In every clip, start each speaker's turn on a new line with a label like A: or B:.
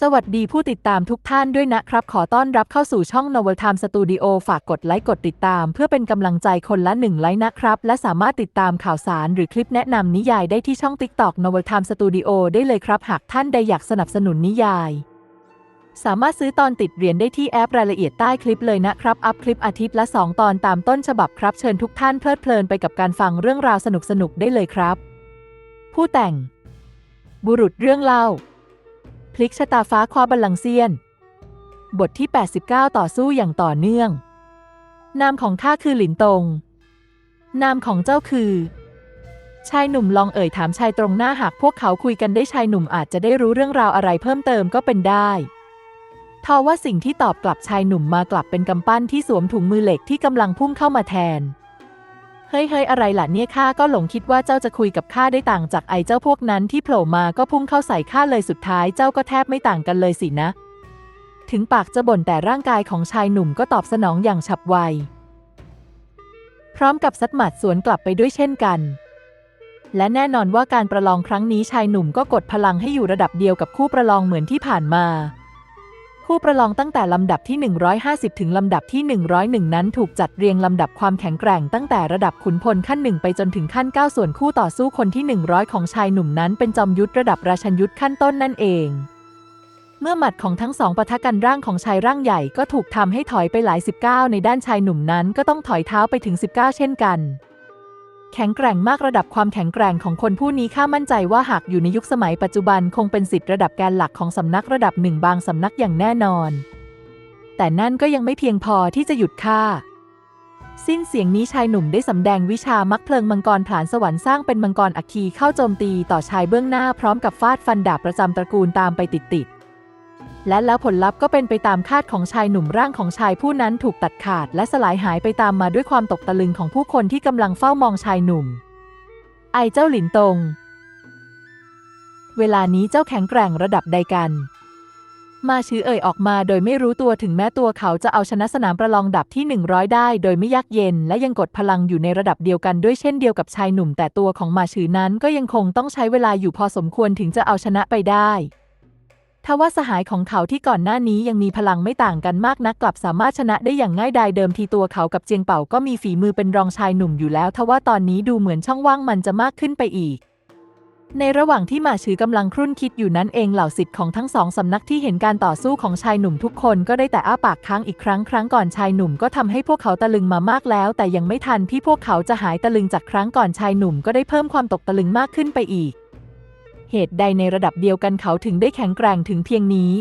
A: สวัสดีผู้ติดตามทุกท่านด้วยนะครับ ขอต้อนรับเข้าสู่ช่อง Novel Time Studio ฝากกดไลค์กดติดตาม เพื่อเป็นกำลังใจคนละหนึ่งไลค์นะครับ และสามารถติดตามข่าวสารหรือคลิปแนะนำนิยายได้ที่ช่อง TikTok Novel Time Studio ได้เลยครับ หากท่านใดอยากสนับสนุนนิยาย สามารถซื้อตอนติดเรียญได้ที่แอปรายละเอียดใต้คลิปเลยนะครับ อัพคลิปอาทิตย์ละ 2 ตอนตามต้นฉบับครับ เชิญทุกท่านเพลิดเพลินไปกับการฟังเรื่องราวสนุกๆได้เลยครับ ผู้แต่ง บุรุษเรื่องเล่า พลิกชะตาฟ้าคว้าบัลลังก์เซียน บทที่ 89 ต่อสู้อย่างต่อเนื่อง นามของข้าคือหลินตง นามของเจ้าคือ ชายหนุ่มลองเอ่ยถามชายตรงหน้าหากพวกเขาคุยกันได้ชายหนุ่มอาจจะได้รู้เรื่องราวอะไรเพิ่มเติมก็เป็นได้ทว่าสิ่งที่ตอบกลับชายหนุ่มมากลับเป็นกำปั้นที่สวมถุงมือเหล็กที่กำลังพุ่งเข้ามาแทน ฮ้ยเฮ้ยอะไรล่ะเนี่ยข้าก็หลงคิดว่าเจ้าจะคุยกับข้าได้ต่างจากไอ้เจ้าพวกนั้นที่โผล่มาก็พุ่งเข้าใส่ข้าเลยสุดท้ายเจ้าก็แทบไม่ต่างกันเลยสินะ ถึงปากจะบ่นแต่ร่างกายของชายหนุ่มก็ตอบสนองอย่างฉับไว พร้อมกับซัดหมัดสวนกลับไปด้วยเช่นกัน และแน่นอนว่าการประลองครั้งนี้ชายหนุ่มก็กดพลังให้อยู่ระดับเดียวกับคู่ประลองเหมือนที่ผ่านมา คู่ประลองตั้งแต่ลำดับที่ 150 ถึงลำดับที่ 101 นั้นถูกจัดเรียงลำดับความแข็งแกร่งตั้งแต่ระดับขุนพลขั้นหนึ่งไปจนถึงขั้น 9 ส่วนคู่ต่อสู้คนที่ 100 ของชายหนุ่มนั้นเป็นจอมยุทธระดับราชันยุทธขั้นต้นนั่นเอง เมื่อหมัดของทั้งสองปะทะกันร่างของชายร่างใหญ่ก็ถูกทำให้ถอยไปหลาย 19 ในด้านชายหนุ่มนั้นก็ต้องถอยเท้าไปถึง 19 เช่นกัน แข็งแกร่งมากระดับความแข็งแกร่งของคนผู้นี้ข้ามั่นใจว่าหากอยู่ในยุคสมัยปัจจุบันคงเป็นสิทธิ์ระดับแกนหลักของสำนักระดับหนึ่งบางสำนักอย่างแน่นอน แต่นั่นก็ยังไม่เพียงพอที่จะหยุดข้าสิ้นเสียงนี้ชายหนุ่มได้สำแดงวิชามักเพลิงมังกรผลานสวรรค์สร้างเป็นมังกรอัคคีเข้าโจมตีต่อชายเบื้องหน้าพร้อมกับฟาดฟันดาบประจำตระกูลตามไปติดๆ และแล้วผลลัพธ์ก็เป็นไปตามคาดของชายหนุ่มร่างของชายผู้นั้นถูกตัดขาด และสลายหายไปตามมาด้วยความตกตะลึงของผู้คนที่กำลังเฝ้ามองชายหนุ่ม ไอเจ้าหลินตง เวลานี้เจ้าแข็งแกร่งระดับใดกัน มาชื้อเอ่ยออกมาโดยไม่รู้ตัวถึงแม้ตัวเขาจะเอาชนะสนามประลองดับที่ 100 ได้ โดยไม่ยากเย็น และยังกดพลังอยู่ในระดับเดียวกันด้วยเช่นเดียวกับชายหนุ่ม แต่ตัวของมาชื้อนั้นก็ยังคงต้องใช้เวลาอยู่พอสมควรถึงจะเอาชนะไปได้ ทว่าสหายของเขาที่ก่อนหน้านี้ยังมีพลังไม่ต่างกันมากนักกลับสามารถชนะได้อย่างง่ายดายเดิมทีตัวเขากับเจียงเป่าก็มีฝีมือเป็นรองชายหนุ่มอยู่แล้วทว่าตอนนี้ดูเหมือนช่องว่างมันจะมากขึ้นไปอีก ในระหว่างที่หมาชือกำลังครุ่นคิดอยู่นั้นเองเหล่าสิทธิ์ของทั้งสองสำนักที่เห็นการต่อสู้ของชายหนุ่มทุกคนก็ได้แต่อ้าปากค้างอีกครั้งครั้งก่อนชายหนุ่มก็ทำให้พวกเขาตะลึงมามากแล้ว แต่ยังไม่ทันที่พวกเขาจะหายตะลึงจากครั้งก่อนชายหนุ่มก็ได้เพิ่มความตกตะลึงมากขึ้นไปอีก เหตุใดในระดับเดียวกันเขาถึงได้แข็งแกร่งถึงเพียงนี้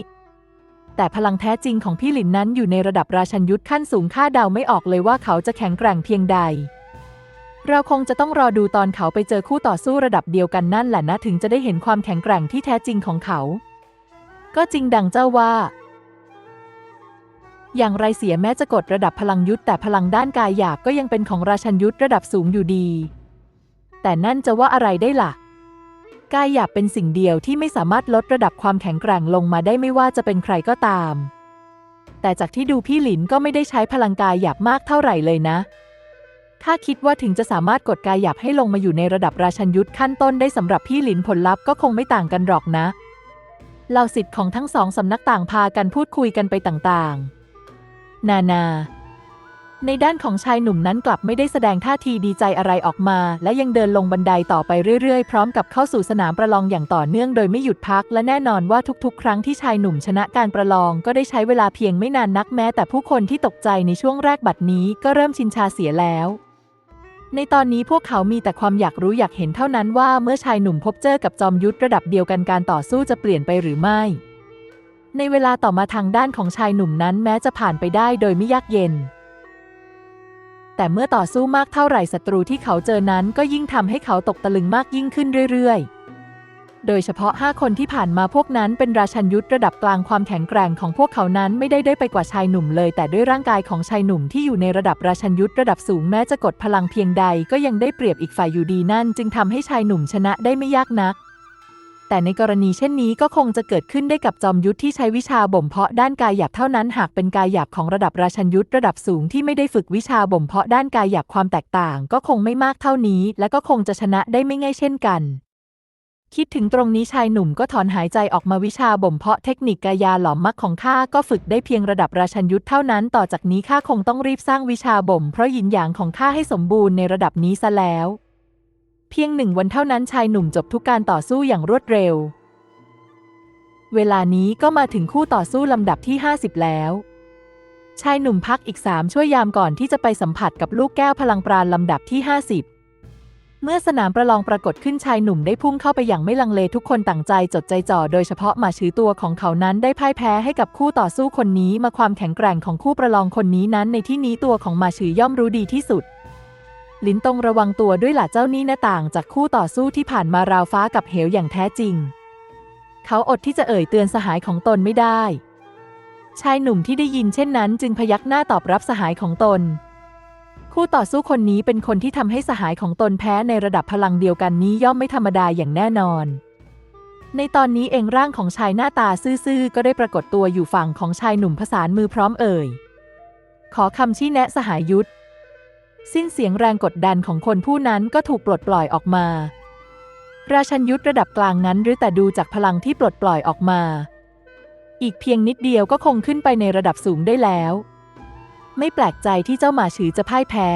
A: แต่พลังแท้จริงของพี่หลินนั้นอยู่ในระดับราชันยุทธขั้นสูงคาดเดาไม่ออกเลยว่าเขาจะแข็งแกร่งเพียงใด เราคงจะต้องรอดูตอนเขาไปเจอคู่ต่อสู้ระดับเดียวกันนั่นแหละนะถึงจะได้เห็นความแข็งแกร่งที่แท้จริงของเขา ก็จริงดังเจ้าว่าอย่างไรเสียแม้จะกดระดับพลังยุทธแต่พลังด้านกายหยาบก็ยังเป็นของราชันยุทธระดับสูงอยู่ดี แต่นั่นจะว่าอะไรได้ล่ะ กายหยาบเป็นสิ่งเดียวที่ไม่สามารถลดระดับความแข็งแกร่งลงมาได้ไม่ว่าจะเป็นใครก็ตาม แต่จากที่ดูพี่หลินก็ไม่ได้ใช้พลังกายหยาบมากเท่าไหร่เลยนะข้าคิดว่าถึงจะสามารถกดกายหยาบให้ลงมาอยู่ในระดับราชันยุทธขั้นต้นได้สำหรับพี่หลินผลลัพธ์ก็คงไม่ต่างกันหรอกนะเหล่าสิทธิ์ของทั้งสองสำนักต่างพากันพูดคุยกันไปต่างๆ นานา ในด้านของชายหนุ่มนั้นกลับไม่ได้แสดงท่าทีดีใจอะไรออกมา และยังเดินลงบันไดต่อไปเรื่อยๆ พร้อมกับเข้าสู่สนามประลองอย่างต่อเนื่องโดยไม่หยุดพัก และแน่นอนว่าทุกๆ ครั้งที่ชายหนุ่มชนะการประลองก็ได้ใช้เวลาเพียงไม่นานนักแม้ แต่ผู้คนที่ตกใจในช่วงแรกบัดนี้ก็เริ่มชินชาเสียแล้วในตอนนี้พวกเขามีแต่ความอยากรู้อยากเห็นเท่านั้นว่าเมื่อชายหนุ่มพบเจอกับจอมยุทธระดับเดียวกันการต่อสู้จะเปลี่ยนไปหรือไม่ ในเวลาต่อมาทางด้านของชายหนุ่มนั้นแม้จะผ่านไปได้โดยไม่ยากเย็น แต่เมื่อต่อสู้มากเท่าไหร่ศัตรูที่เขาเจอนั้นก็ยิ่งทำให้เขาตกตะลึงมากยิ่งขึ้นเรื่อยๆ โดยเฉพาะ 5 คนที่ผ่านมาพวกนั้นเป็นราชันยุทธระดับกลางความแข็งแกร่งของพวกเขานั้นไม่ได้ได้ไปกว่าชายหนุ่มเลย แต่ด้วยร่างกายของชายหนุ่มที่อยู่ในระดับราชันยุทธระดับสูงแม้จะกดพลังเพียงใดก็ยังได้เปรียบอีกฝ่ายอยู่ดีนั่น จึงทำให้ชายหนุ่มชนะได้ไม่ยากนัก แต่ในกรณีเช่นนี้ก็คงจะเกิดขึ้นได้กับจอมยุทธที่ใช้วิชาบ่มเพาะด้านกายหยาบเท่านั้น หากเป็นกายหยาบของระดับราชันยุทธระดับสูงที่ไม่ได้ฝึกวิชาบ่มเพาะด้านกายหยาบความแตกต่าง ก็คงไม่มากเท่านี้ และก็คงจะชนะได้ไม่ง่ายเช่นกันคิดถึงตรงนี้ชายหนุ่มก็ถอนหายใจออกมาวิชาบ่มเพาะเทคนิคกายาหลอมมักของข้าก็ฝึกได้เพียงระดับราชันยุทธเท่านั้นต่อจากนี้ข้าคงต้องรีบสร้างวิชาบ่มเพราะหยินหยางของข้าให้สมบูรณ์ในระดับนี้ซะแล้ว เพียงหนึ่งวันเท่านั้นชายหนุ่มจบทุกการต่อสู้อย่างรวดเร็ว เวลานี้ก็มาถึงคู่ต่อสู้ลำดับที่ 50 แล้ว ชายหนุ่มพักอีกสามช่วยยามก่อนที่จะไปสัมผัสกับลูกแก้วพลังปราณลำดับที่ 50 เมื่อสนามประลองปรากฏขึ้นชายหนุ่มได้พุ่งเข้าไปอย่างไม่ลังเลทุกคนต่างใจจดใจจ่อโดยเฉพาะหมาชื้อตัวของเขานั้นได้พ่ายแพ้ให้กับคู่ต่อสู้คนนี้มาความแข็งแกร่งของคู่ประลองคนนี้นั้นในที่นี้ตัวของหมาชื้อย่อมรู้ดีที่สุด ลินตงระวังตัวด้วยหล่ะเจ้านี่หน้าต่างจากคู่ต่อสู้ที่ผ่านมาราวฟ้ากับเหวอย่างแท้จริง เขาอดที่จะเอ่ยเตือนสหายของตนไม่ได้ ชายหนุ่มที่ได้ยินเช่นนั้น จึงพยักหน้าตอบรับสหายของตน คู่ต่อสู้คนนี้เป็นคนที่ทำให้สหายของตนแพ้ในระดับพลังเดียวกันนี้ย่อมไม่ธรรมดาอย่างแน่นอน ในตอนนี้เองร่างของชายหน้าตาซื่อๆก็ได้ปรากฏตัวอยู่ฝั่งของชายหนุ่มผสานมือพร้อมเอ่ย ขอคำชี้แนะสหายยุทธ สิ้นเสียงแรงกดดันของคนผู้นั้นก็ถูกปลดปล่อยออกมา ราชันยุทธระดับกลางนั้นหรือแต่ดูจากพลังที่ปลดปล่อยออกมา อีกเพียงนิดเดียวก็คงขึ้นไปในระดับสูงได้แล้ว ไม่แปลกใจที่เจ้าหมาฉือจะพ่ายแพ้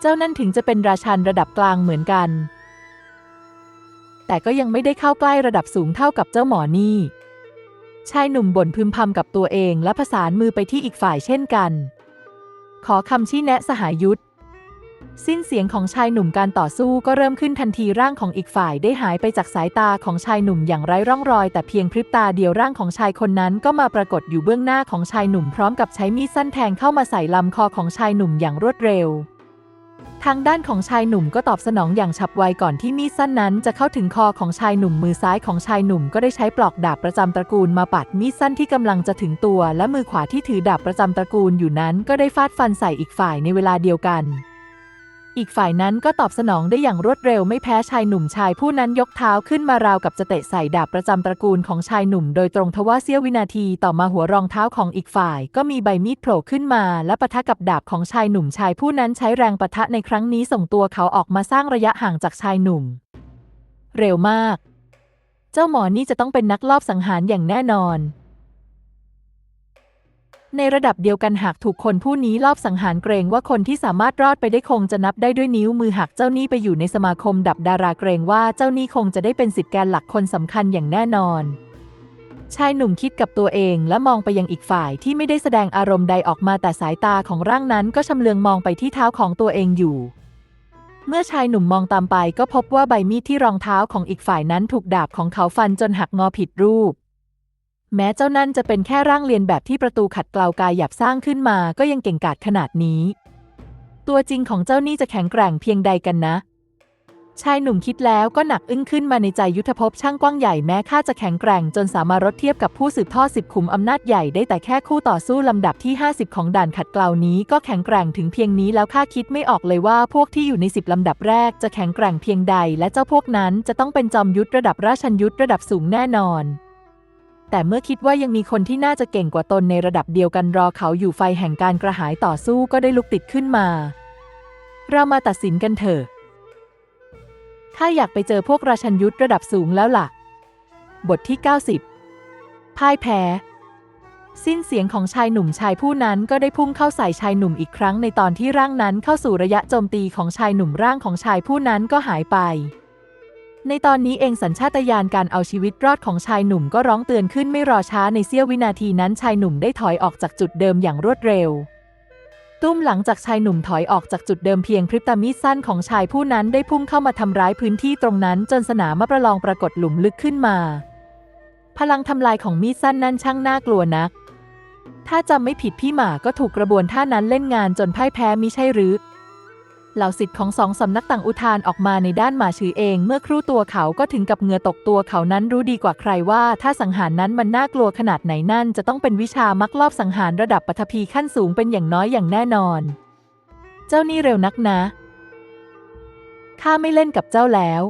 A: เจ้านั่นถึงจะเป็นราชันระดับกลางเหมือนกัน แต่ก็ยังไม่ได้เข้าใกล้ระดับสูงเท่ากับเจ้าหมอนี่ชายหนุ่มบ่นพึมพำกับตัวเองและผสานมือไปที่อีกฝ่ายเช่นกัน ขอคำชี้แนะสหายยุทธสิ้นเสียงของชายหนุ่มการต่อสู้ก็เริ่มขึ้นทันทีร่างของอีกฝ่ายได้หายไปจากสายตาของชายหนุ่มอย่างไร้ร่องรอย แต่เพียงพริบตาเดียวร่างของชายคนนั้นก็มาปรากฏอยู่เบื้องหน้าของชายหนุ่มพร้อมกับใช้มีดสั้นแทงเข้ามาใส่ลำคอของชายหนุ่มอย่างรวดเร็ว ทางด้านของชายหนุ่มก็ตอบสนองอย่างฉับไวก่อนที่มีดสั้นนั้นจะเข้าถึงคอของชายหนุ่มมือซ้ายของชายหนุ่มก็ได้ใช้ปลอกดาบประจำตระกูลมาปัดมีดสั้นที่กำลังจะถึงตัว และมือขวาที่ถือดาบประจำตระกูลอยู่นั้นก็ได้ฟาดฟันใส่อีกฝ่ายในเวลาเดียวกัน อีกฝ่ายนั้นก็ตอบสนองได้อย่างรวดเร็วไม่แพ้ชายหนุ่มชายผู้นั้นยกเท้าขึ้นมาราวกับจะเตะใส่ดาบประจำตระกูลของชายหนุ่มโดยตรงทว่าเสี้ยววินาทีต่อมาหัวรองเท้าของอีกฝ่าย ก็มีใบมีดโผล่ขึ้นมาและปะทะกับดาบของชายหนุ่มชายผู้นั้นใช้แรงปะทะในครั้งนี้ส่งตัวเขาออกมาสร้างระยะห่างจากชายหนุ่ม เร็วมาก เจ้าหมอนี่จะต้องเป็นนักลอบสังหารอย่างแน่นอน ในระดับเดียวกันหากถูกคนผู้นี้ลอบสังหารเกรงว่าคนที่สามารถรอดไปได้คงจะนับได้ด้วยนิ้วมือหากเจ้านี่ไปอยู่ในสมาคมดับดาราเกรงว่าเจ้านี่คงจะได้เป็นสิทธิ์แกนหลักคนสำคัญอย่างแน่นอนชายหนุ่มคิดกับตัวเองและมองไปยังอีกฝ่ายที่ไม่ได้แสดงอารมณ์ใดออกมาแต่สายตาของร่างนั้นก็ชำเลืองมองไปที่เท้าของตัวเองอยู่ เมื่อชายหนุ่มมองตามไปก็พบว่าใบมีดที่รองเท้าของอีกฝ่ายนั้นถูกดาบของเขาฟันจนหักงอผิดรูป แม้เจ้านั่นจะเป็นแค่ร่างเรียนแบบที่ประตูขัดเกลากายหยาบสร้างขึ้นมาก็ยังเก่งกาจขนาดนี้ ตัวจริงของเจ้านี่จะแข็งแกร่งเพียงใดกันนะ ชายหนุ่มคิดแล้วก็หนักอึ้งขึ้นมาในใจยุทธภพช่างกว้างใหญ่แม้ข้าจะแข็งแกร่งจนสามารถรดเทียบกับผู้สืบทอดสิบขุมอำนาจใหญ่ได้แต่แค่คู่ต่อสู้ลำดับที่ 50 ของด่านขัดเกลานี้ก็แข็งแกร่งถึงเพียงนี้แล้วข้าคิดไม่ออกเลยว่าพวกที่อยู่ในสิบลำดับแรกจะแข็งแกร่งเพียงใด และเจ้าพวกนั้นจะต้องเป็นจอมยุทธระดับราชันยุทธระดับสูงแน่นอน แต่เมื่อคิดว่ายังมีคนที่น่าจะเก่งกว่าตนในระดับเดียวกันรอเขาอยู่ไฟแห่งการกระหายต่อสู้ก็ได้ลุกติดขึ้นมา เรามาตัดสินกันเถอะถ้าอยากไปเจอพวกราชันยุทธระดับสูงแล้วล่ะ บทที่ 90 พ่ายแพ้ สิ้นเสียงของชายหนุ่มชายผู้นั้นก็ได้พุ่งเข้าใส่ชายหนุ่มอีกครั้งในตอนที่ร่างนั้นเข้าสู่ระยะโจมตีของชายหนุ่มร่างของชายผู้นั้นก็หายไป ในตอนนี้เองสัญชาตญาณการเอาชีวิตรอดของชายหนุ่มก็ร้องเตือนขึ้นไม่รอช้าในเสี้ยววินาทีนั้นชายหนุ่มได้ถอยออกจากจุดเดิมอย่างรวดเร็ว ตุ้มหลังจากชายหนุ่มถอยออกจากจุดเดิมเพียงพริบตามีดสั้นของชายผู้นั้นได้พุ่งเข้ามาทำร้ายพื้นที่ตรงนั้นจนสนามมะประลองปรากฏหลุมลึกขึ้นมา พลังทำลายของมีดสั้นนั้นช่างน่ากลัวนัก ถ้าจำไม่ผิดพี่หมาก็ถูกกระบวนท่านั้นเล่นงานจนพ่ายแพ้มิใช่หรือ เหล่าสิทธิ์ของสองสำนักต่างอุทานออกมาในด้านหมาชือเอง เมื่อครู่ตัวเขาก็ถึงกับเหงื่อตกตัวเขานั้นรู้ดีกว่าใครว่า ถ้าสังหารนั้นมันน่ากลัวขนาดไหนนั่น จะต้องเป็นวิชามักลอบสังหารระดับปฐพีขั้นสูงเป็นอย่างน้อยอย่างแน่นอน เจ้านี่เร็วนักนะข้าไม่เล่นกับเจ้าแล้ว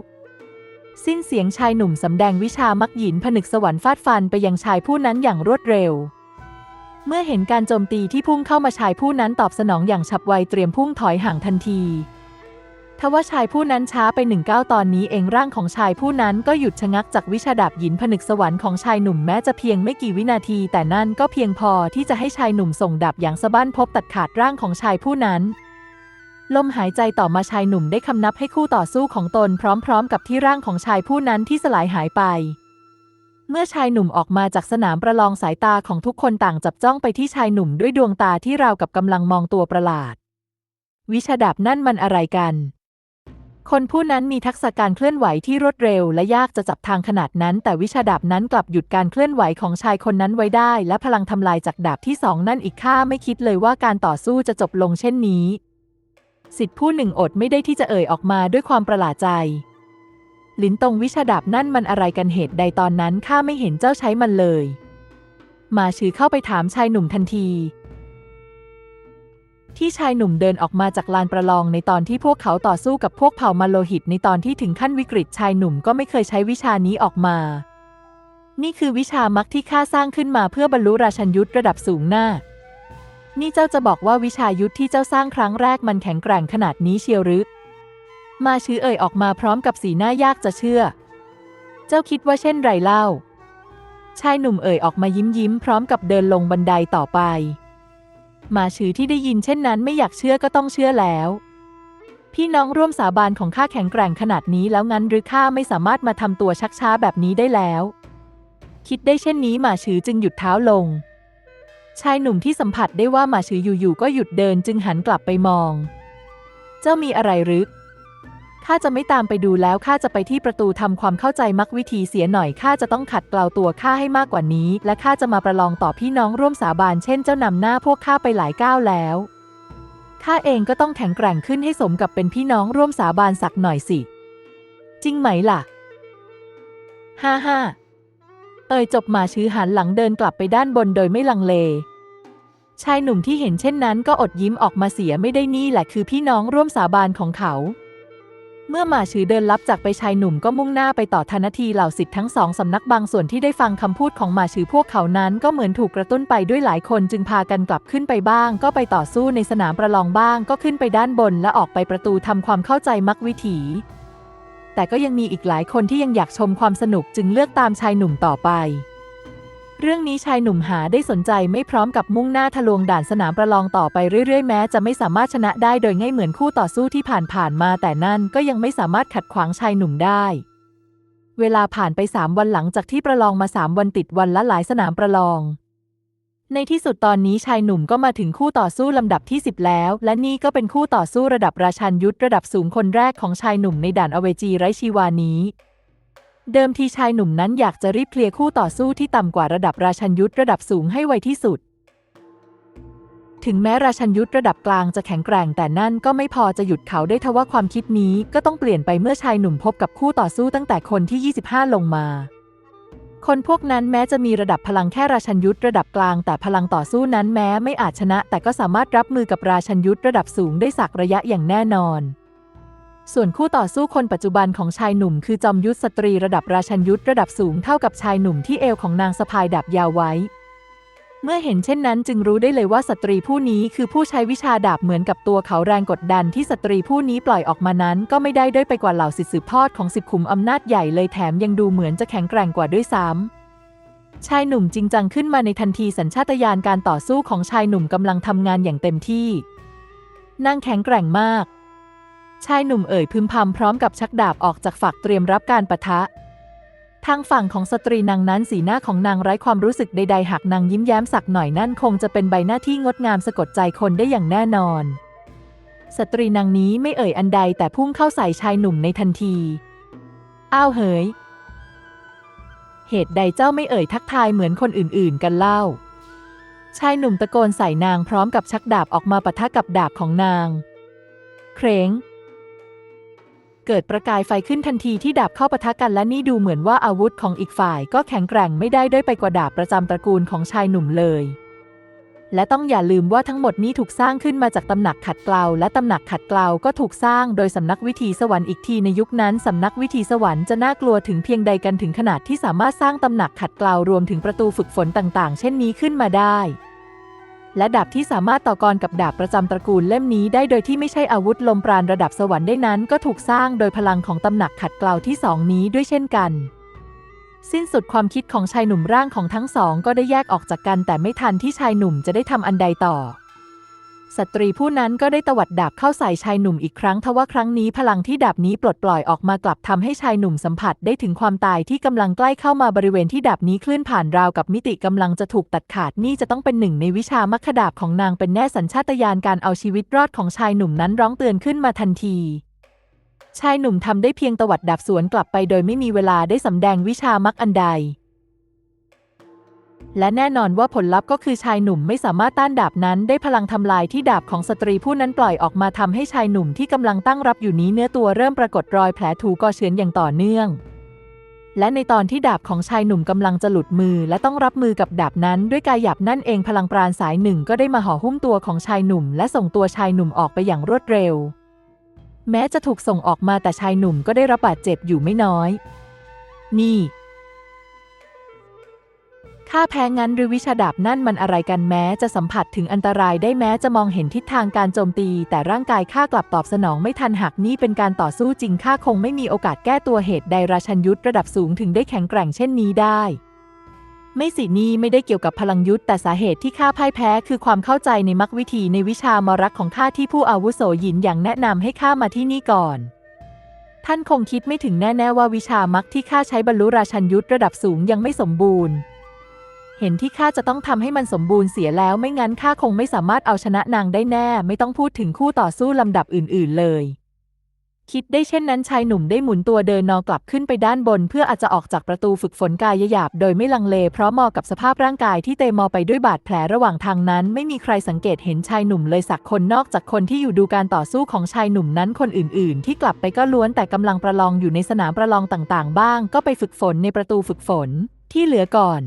A: สิ้นเสียงชายหนุ่มสำแดงวิชามักหยินผนึกสวรรค์ฟาดฟันไปยังชายผู้นั้นอย่างรวดเร็ว เมื่อเห็นการโจมตีที่พุ่งเข้ามาชายผู้นั้นตอบสนองอย่างฉับไวเตรียมพุ่งถอยห่างทันทีทว่าชายผู้นั้นช้าไปหนึ่งก้าวตอนนี้เองร่างของชายผู้นั้นก็หยุดชะงักจากวิชาดาบหยินผนึกสวรรค์ของชายหนุ่มแม้จะเพียงไม่กี่วินาที แต่นั่นก็เพียงพอที่จะให้ชายหนุ่มส่งดาบอย่างสะบั้นพบตัดขาดร่างของชายผู้นั้น ลมหายใจต่อมาชายหนุ่มได้คำนับให้คู่ต่อสู้ของตนพร้อมๆ กับที่ร่างของชายผู้นั้นที่สลายหายไป เมื่อชายหนุ่มออกมาจากสนามประลองสายตาของทุกคนต่างจับจ้องไปที่ชายหนุ่มด้วยดวงตาที่ราวกับกำลังมองตัวประหลาด วิชาดาบนั่นมันอะไรกัน คนผู้นั้นมีทักษะการเคลื่อนไหวที่รวดเร็วและยากจะจับทางขนาดนั้น แต่วิชาดาบนั้นกลับหยุดการเคลื่อนไหวของชายคนนั้นไว้ได้ และพลังทำลายจากดาบที่สองนั่นอีกข้าไม่คิดเลยว่าการต่อสู้จะจบลงเช่นนี้ สิทธิผู้หนึ่งอดไม่ได้ที่จะเอ่ยออกมาด้วยความประหลาดใจ ลินตงวิชาดาบนั่นมันอะไรกันเหตุใดตอนนั้นข้าไม่เห็นเจ้าใช้มันเลย มาชือเข้าไปถามชายหนุ่มทันที ที่ชายหนุ่มเดินออกมาจากลานประลองในตอนที่พวกเขาต่อสู้กับพวกเผ่ามาโลหิตในตอนที่ถึงขั้นวิกฤตชายหนุ่มก็ไม่เคยใช้วิชานี้ออกมา นี่คือวิชามักที่ข้าสร้างขึ้นมาเพื่อบรรลุราชันยุทธระดับสูงหน้า นี่เจ้าจะบอกว่าวิชายุทธที่เจ้าสร้างครั้งแรกมันแข็งแกร่งขนาดนี้เชียวหรือ มาชื้อเอ่ยออกมาพร้อมกับสีหน้ายากจะเชื่อ เจ้าคิดว่าเช่นไรเล่า ชายหนุ่มเอ่ยออกมายิ้มยิ้มพร้อมกับเดินลงบันไดต่อไป มาชื้อที่ได้ยินเช่นนั้นไม่อยากเชื่อก็ต้องเชื่อแล้ว พี่น้องร่วมสาบานของข้าแข็งแกร่งขนาดนี้แล้วงั้นหรือข้าไม่สามารถมาทำตัวชักช้าแบบนี้ได้แล้ว คิดได้เช่นนี้หมาชื้อจึงหยุดเท้าลง ชายหนุ่มที่สัมผัสได้ว่าหมาชื้ออยู่ๆก็หยุดเดินจึงหันกลับไปมอง เจ้ามีอะไรหรือ ข้าจะไม่ตามไปดูแล้วข้าจะไปที่ประตูทำความเข้าใจมักวิธีเสียหน่อยข้าจะต้องขัดเกลาตัวข้าให้มากกว่านี้ และข้าจะมาประลองต่อพี่น้องร่วมสาบานเช่นเจ้านำหน้าพวกข้าไปหลายก้าวแล้วข้าเองก็ต้องแข็งแกร่งขึ้นให้สมกับเป็นพี่น้องร่วมสาบานสักหน่อยสิ จริงไหมล่ะฮ่าฮ่าเอ่ยจบหมาชื้อหันหลังเดินกลับไปด้านบนโดยไม่ลังเลชายหนุ่มที่เห็นเช่นนั้นก็อดยิ้มออกมาเสียไม่ได้นี่แหละคือพี่น้องร่วมสาบานของเขา เมื่อหมาชือเดินลับจากไปชายหนุ่มก็มุ่งหน้าไปต่อทันทีเหล่าสิทธิ์ทั้งสองสำนักบางส่วนที่ได้ฟังคำพูดของหมาชือพวกเขานั้น ก็เหมือนถูกกระตุ้นไปด้วยหลายคนจึงพากันกลับขึ้นไปบ้าง ก็ไปต่อสู้ในสนามประลองบ้าง ก็ขึ้นไปด้านบนและออกไปประตูทำความเข้าใจมักวิถี แต่ก็ยังมีอีกหลายคนที่ยังอยากชมความสนุกจึงเลือกตามชายหนุ่มต่อไป เรื่องนี้ชายหนุ่มหาได้สนใจไม่พร้อมกับมุ่งหน้าทะลวงด่านสนามประลองต่อไปเรื่อยๆ แม้จะไม่สามารถชนะได้โดยง่ายเหมือนคู่ต่อสู้ที่ผ่านๆมา แต่นั่นก็ยังไม่สามารถขัดขวางชายหนุ่มได้ เวลาผ่านไปสามวันหลังจากที่ประลองมาสามวันติดวันละหลายสนามประลอง ในที่สุดตอนนี้ชายหนุ่มก็มาถึงคู่ต่อสู้ลำดับที่ 10 แล้ว และนี่ก็เป็นคู่ต่อสู้ระดับราชันยุทธระดับสูงคนแรกของชายหนุ่มในด่านอเวจีไร้ชีวานี้ เดิมทีชายหนุ่มนั้นอยากจะรีบเคลียร์คู่ต่อสู้ที่ต่ำกว่าระดับราชันยุทธระดับสูงให้ไวที่สุด ถึงแม้ราชันยุทธระดับกลางจะแข็งแกร่งแต่นั่นก็ไม่พอจะหยุดเขาได้ทว่าความคิดนี้ก็ต้องเปลี่ยนไปเมื่อชายหนุ่มพบกับคู่ต่อสู้ตั้งแต่คนที่ 25 ลงมา คนพวกนั้นแม้จะมีระดับพลังแค่ราชันยุทธระดับกลางแต่พลังต่อสู้นั้นแม้ไม่อาจชนะ แต่ก็สามารถรับมือกับราชันยุทธระดับสูงได้สักระยะอย่างแน่นอน ส่วนคู่ต่อสู้คนปัจจุบันของชายหนุ่มคือจอมยุทธสตรีระดับราชันยุทธระดับสูงเท่ากับชายหนุ่มที่เอวของนางสะพายดาบยาวไว้ เมื่อเห็นเช่นนั้นจึงรู้ได้เลยว่าสตรีผู้นี้คือผู้ใช้วิชาดาบเหมือนกับตัวเขาแรงกดดันที่สตรีผู้นี้ปล่อยออกมานั้น ก็ไม่ได้ด้อยไปกว่าเหล่าสิทธิสืบทอดของสิบขุมอำนาจใหญ่เลยแถมยังดูเหมือนจะแข็งแกร่งกว่าด้วยซ้ำชายหนุ่มจริงจังขึ้นมาในทันทีสัญชาตญาณการต่อสู้ของชายหนุ่มกำลังทำงานอย่างเต็มที่ นางแข็งแกร่งมาก ชายหนุ่มเอ่ยพึมพำพร้อมกับชักดาบออกจากฝักเตรียมรับการปะทะ ทางฝั่งของสตรีนางนั้นสีหน้าของนางไร้ความรู้สึกใดๆหากนางยิ้มแย้มสักหน่อยนั่นคงจะเป็นใบหน้าที่งดงามสะกดใจคนได้อย่างแน่นอน สตรีนางนี้ไม่เอ่ยอันใดแต่พุ่งเข้าใส่ชายหนุ่มในทันที อ้าวเฮ้ยเหตุใดเจ้าไม่เอ่ยทักทายเหมือนคนอื่นๆ กันเล่า ชายหนุ่มตะโกนใส่นางพร้อมกับชักดาบออกมาปะทะกับดาบของนาง เคร้ง เกิดประกายไฟขึ้นทันทีที่ดาบเข้าปะทะกันและนี่ดูเหมือนว่าอาวุธของอีกฝ่ายก็แข็งแกร่งไม่ได้ด้อยไปกว่าดาบประจำตระกูลของชายหนุ่มเลย และต้องอย่าลืมว่าทั้งหมดนี้ถูกสร้างขึ้นมาจากตำหนักขัดเกลาและตำหนักขัดเกลาก็ถูกสร้างโดยสำนักวิถีสวรรค์อีกทีในยุคนั้นสำนักวิถีสวรรค์จะน่ากลัวถึงเพียงใดกันถึงขนาดที่สามารถสร้างตำหนักขัดเกลารวมถึงประตูฝึกฝนต่าง ๆ เช่นนี้ขึ้นมาได้ และดาบที่สามารถต่อกรกับดาบประจำตระกูลเล่มนี้ได้โดยที่ไม่ใช่อาวุธลมปราณระดับสวรรค์ได้นั้น ก็ถูกสร้างโดยพลังของตำหนักขัดเกลาที่สองนี้ด้วยเช่นกัน สิ้นสุดความคิดของชายหนุ่มร่างของทั้งสองก็ได้แยกออกจากกันแต่ไม่ทันที่ชายหนุ่มจะได้ทำอันใดต่อ สตรีผู้นั้นก็ได้ตวัดดาบเข้าใส่ชายหนุ่มอีกครั้งทว่าครั้งนี้พลังที่ดาบนี้ปลดปล่อยออกมากลับทำให้ชายหนุ่มสัมผัสได้ถึงความตายที่กำลังใกล้เข้ามาบริเวณที่ดาบนี้เคลื่อนผ่านราวกับมิติกำลังจะถูกตัดขาดนี่จะต้องเป็นหนึ่งในวิชามัคคดาบของนางเป็นแน่สัญชาตญาณการเอาชีวิตรอดของชายหนุ่มนั้นร้องเตือนขึ้นมาทันทีชายหนุ่มทำได้เพียงตวัดดาบสวนกลับไปโดยไม่มีเวลาได้สำแดงวิชามักอันใด และแน่นอนว่าผลลัพธ์ก็คือชายหนุ่มไม่สามารถต้านดาบนั้น ได้พลังทำลายที่ดาบของสตรีผู้นั้นปล่อยออกมาทำให้ชายหนุ่มที่กำลังตั้งรับอยู่นี้เนื้อตัวเริ่มปรากฏรอยแผลถูกก่อเฉือนอย่างต่อเนื่อง และในตอนที่ดาบของชายหนุ่มกำลังจะหลุดมือ และต้องรับมือกับดาบนั้น ด้วยกายหยาบนั่นเองพลังปราณสายหนึ่งก็ได้มาห่อหุ้มตัวของชายหนุ่ม และส่งตัวชายหนุ่มออกไปอย่างรวดเร็ว แม้จะถูกส่งออกมาแต่ชายหนุ่มก็ได้รับบาดเจ็บอยู่ไม่น้อย นี่ ข้าแพ้งั้นหรือวิชาดาบนั่นมันอะไรกันแม้จะสัมผัสถึงอันตรายได้แม้จะมองเห็นทิศทางการโจมตี แต่ร่างกายข้ากลับตอบสนองไม่ทันหากนี่เป็นการต่อสู้จริงข้าคงไม่มีโอกาสแก้ตัวเหตุใดราชันยุทธระดับสูงถึงได้แข็งแกร่งเช่นนี้ได้ ไม่สินี่ไม่ได้เกี่ยวกับพลังยุทธแต่สาเหตุที่ข้าพ่ายแพ้ คือความเข้าใจในมรรควิธีในวิชามรักของข้าที่ผู้อาวุโสหยินอย่างแนะนำให้ข้ามาที่นี่ก่อนท่านคงคิดไม่ถึงแน่ ๆ ว่าวิชามรรคที่ข้าใช้บรรลุราชันยุทธระดับสูงยังไม่สมบูรณ์ เห็นที่ข้าจะต้องทำให้มันสมบูรณ์เสียแล้วไม่งั้นข้าคงไม่สามารถเอาชนะนางได้แน่ ไม่ต้องพูดถึงคู่ต่อสู้ลำดับอื่น ๆ เลย คิดได้เช่นนั้นชายหนุ่มได้หมุนตัวเดินนอกลับขึ้นไปด้านบน เพื่ออาจจะออกจากประตูฝึกฝนกายหยาบโดยไม่ลังเล เพราะมอกับสภาพร่างกายที่เตมอไปด้วยบาดแผลระหว่างทางนั้น ไม่มีใครสังเกตเห็นชายหนุ่มเลยสักคนนอกจากคนที่อยู่ดูการต่อสู้ของชายหนุ่มนั้นคนอื่น ๆ ที่กลับไปก็ล้วนแต่กำลังประลองอยู่ในสนามประลองต่าง ๆ บ้าง ก็ไปฝึกฝนในประตูฝึกฝน ที่เหลือก่อน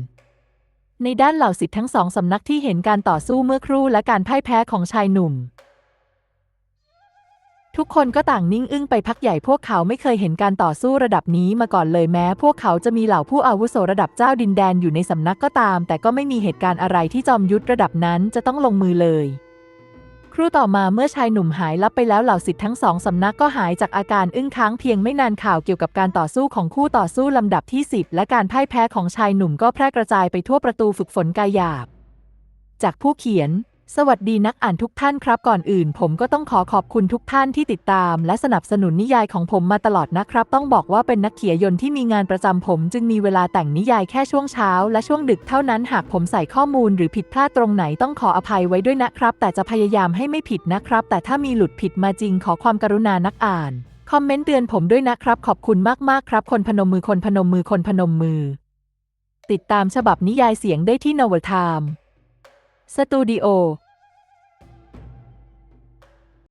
A: ในด้านเหล่าสิทธิ์ทั้งสองสำนักที่เห็นการต่อสู้เมื่อครู่และการพ่ายแพ้ของชายหนุ่ม ทุกคนก็ต่างนิ่งอึ้งไปพักใหญ่พวกเขาไม่เคยเห็นการต่อสู้ระดับนี้มาก่อนเลยแม้ พวกเขาจะมีเหล่าผู้อาวุโสระดับเจ้าดินแดนอยู่ในสำนักก็ตาม แต่ก็ไม่มีเหตุการณ์อะไรที่จอมยุทธระดับนั้นจะต้องลงมือเลย ครู่ต่อมาเมื่อชายหนุ่มหายลับไปแล้วเหล่าสิทธิ์ทั้งสองสำนักก็หายจากอาการอึ้งค้างเพียงไม่นานข่าวเกี่ยวกับการต่อสู้ของคู่ต่อสู้ลำดับที่ 10 และการพ่ายแพ้ของชายหนุ่มก็แพร่กระจายไปทั่วประตูฝึกฝนกายหยาบ จากผู้เขียน สวัสดีนักอ่านทุกท่านครับก่อนอื่น ผมก็ต้องขอขอบคุณทุกท่านที่ติดตาม และสนับสนุนนิยายของผมมาตลอดนะครับ ต้องบอกว่าเป็นนักเขียนยนที่มีงานประจำผม จึงมีเวลาแต่งนิยายแค่ช่วงเช้า และช่วงดึกเท่านั้นหากผมใส่ข้อมูลหรือผิดพลาดตรงไหนต้องขออภัยไว้ด้วยนะครับ แต่จะพยายามให้ไม่ผิดนะครับ แต่ถ้ามีหลุดผิดมาจริงขอความกรุณานักอ่าน คอมเมนต์เตือนผมด้วยนะครับ ขอบคุณมากๆครับ คนพนมมือคนพนมมือคนพนมมือ ติดตามฉบับนิยายเสียงได้ที่นวทาม สตูดิโอ